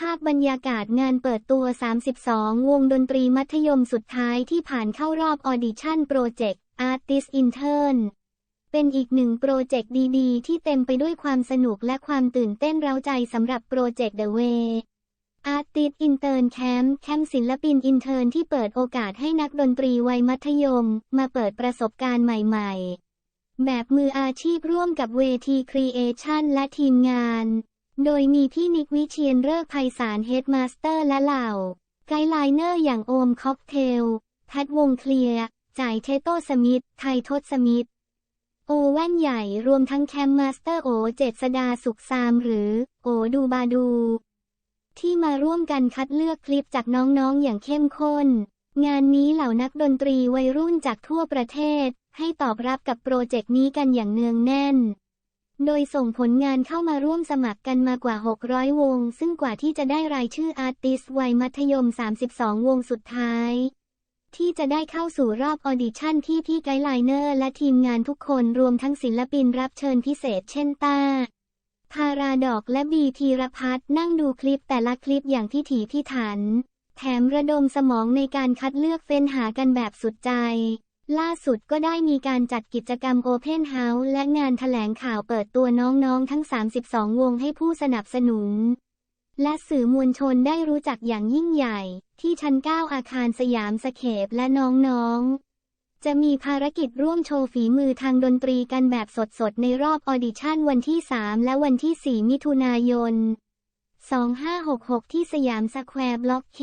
ภาพบรรยากาศงานเปิดตัว 32 วงดนตรีมัธยมสุดท้ายที่ผ่านเข้ารอบออดิชั่นโปรเจกต์ Artist Intern เป็นอีกหนึ่งโปรเจกต์ดีๆ ที่เต็มไปด้วยความสนุกและความตื่นเต้นเร้าใจสำหรับโปรเจกต์ The Way Artist Intern Camp แคมป์ศิลปินอินเทอร์ที่เปิดโอกาสให้นักดนตรีวัยมัธยม มาเปิดประสบการณ์ใหม่ๆ แบบมืออาชีพร่วมกับเวทีครีเอชันและทีมงาน โดยมีพี่นิกวิเชียนเลิกไพศาลเฮดมาสเตอร์และเหล่า ไกด์ไลเนอร์อย่างโอมค็อกเทลพัดวงเคลียร์ จ่ายเทโตสมิธ ไททศสมิธ โอแว่นใหญ่รวมทั้งแคมมาสเตอร์โอเจษดาสุขซามหรือ โอดูบาดู ที่มาร่วมกันคัดเลือกคลิปจากน้องๆอย่างเข้มข้น งานนี้เหล่านักดนตรีวัยรุ่นจากทั่วประเทศ ให้ตอบรับกับโปรเจกต์นี้กันอย่างเนืองแน่น โดยส่งผลงานเข้ามาร่วมสมัครกันมากว่า 600 วง ซึ่งกว่าที่จะได้รายชื่ออาร์ติสวัยมัธยม 32 วงสุดท้าย ที่จะได้เข้าสู่รอบออดิชั่นที่พี่ไกด์ไลเนอร์และทีมงานทุกคนรวมทั้งศิลปินรับเชิญพิเศษเช่นต้าพาราดอกและบีธีรพัฒน์นั่งดูคลิปแต่ละคลิปอย่างพิถีพิถัน แถมระดมสมองในการคัดเลือกเฟ้นหากันแบบสุดใจ ล่าสุดก็ได้มีการจัดกิจกรรมโอเพนเฮาส์และงานถแถลงข่าวเปิดตัวน้องๆ ทั้ง 32 วงให้ผู้สนับสนุน และสื่อมวลชนได้รู้จักอย่างยิ่งใหญ่ ที่ชั้น 9 อาคารสยามสเคปและน้องๆ จะมีภารกิจร่วมโชว์ฝีมือทางดนตรีกันแบบสดๆ ในรอบออดิชั่นวันที่ 3 และวันที่ 4 มิถุนายน 2566 ที่สยามสแควร์บล็อกเค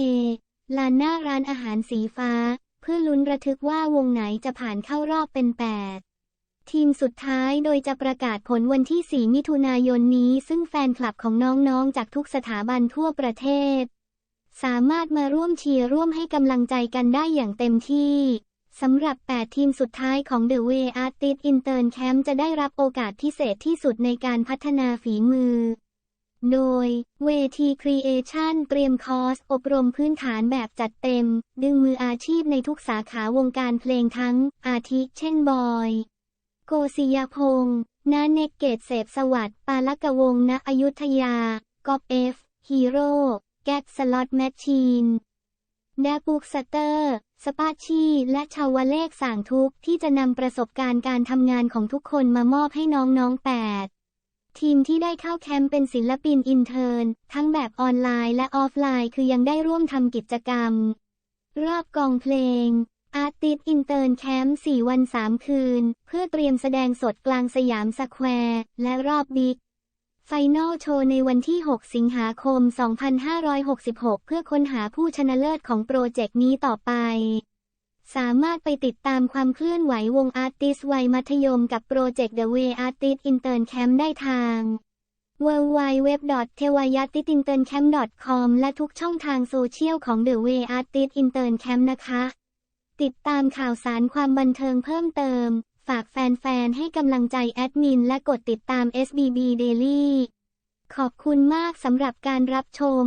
ลานหน้าร้านอาหารสีฟ้า เพื่อลุ้นระทึกว่าวงไหนจะผ่านเข้ารอบเป็น 8 ทีมสุดท้ายโดยจะประกาศผลวันที่ 4 มิถุนายนนี้ซึ่งแฟนคลับของน้องๆ จากทุกสถาบันทั่วประเทศ สามารถมาร่วมเชียร์ร่วมให้กำลังใจกันได้อย่างเต็มที่สำหรับ 8 ทีมสุดท้ายของ The Way Artist Intern Camp จะได้รับโอกาสพิเศษที่สุดในการพัฒนาฝีมือ โดย เวที Creation เตรียมคอร์ส อบรมพื้นฐานแบบจัดเต็ม ดึงมืออาชีพในทุกสาขาวงการเพลงทั้ง อาทิ เช่นบอย โกศิยพงษ์นาเนกเกตเสพสวัสดิ์ปาลกวงศ์ณอยุธยา กอบเอฟ ฮีโร่ แก๊กสล็อตแมชชีนแดบุกสเตอร์ สปาชีและชาวเลขสางทุกที่จะนำประสบการณ์การทำงานของทุกคนมามอบให้น้องๆ8 ทีมที่ได้เข้าแคมป์เป็นศิลปินอินเทอร์น ทั้งแบบออนไลน์และออฟไลน์คือยังได้ร่วมทำกิจกรรม รอบกองเพลงอาร์ติสอินเตอร์แคมป์4วัน 3 คืน เพื่อเตรียมแสดงสดกลางสยามสแควร์ และรอบบิ๊กไฟนอลโชว์ในวันที่ 6 สิงหาคม 2566 เพื่อค้นหาผู้ชนะเลิศของโปรเจกต์นี้ต่อไป สามารถไปติดตามความเคลื่อนไหววงอาร์ติสวัยมัธยมกับโปรเจกต์ The Way Artist Intern Camp ได้ทาง w w w t e w a y a t i t i n t e r n c a m p c o m และทุกช่องทางโซเชียลของ The Way Artist Intern Camp นะคะ ติดตามข่าวสารความบันเทิงเพิ่มเติม ฝากแฟนๆ ให้กำลังใจแอดมินและกดติดตาม SBB Daily ขอบคุณมากสำหรับการรับชม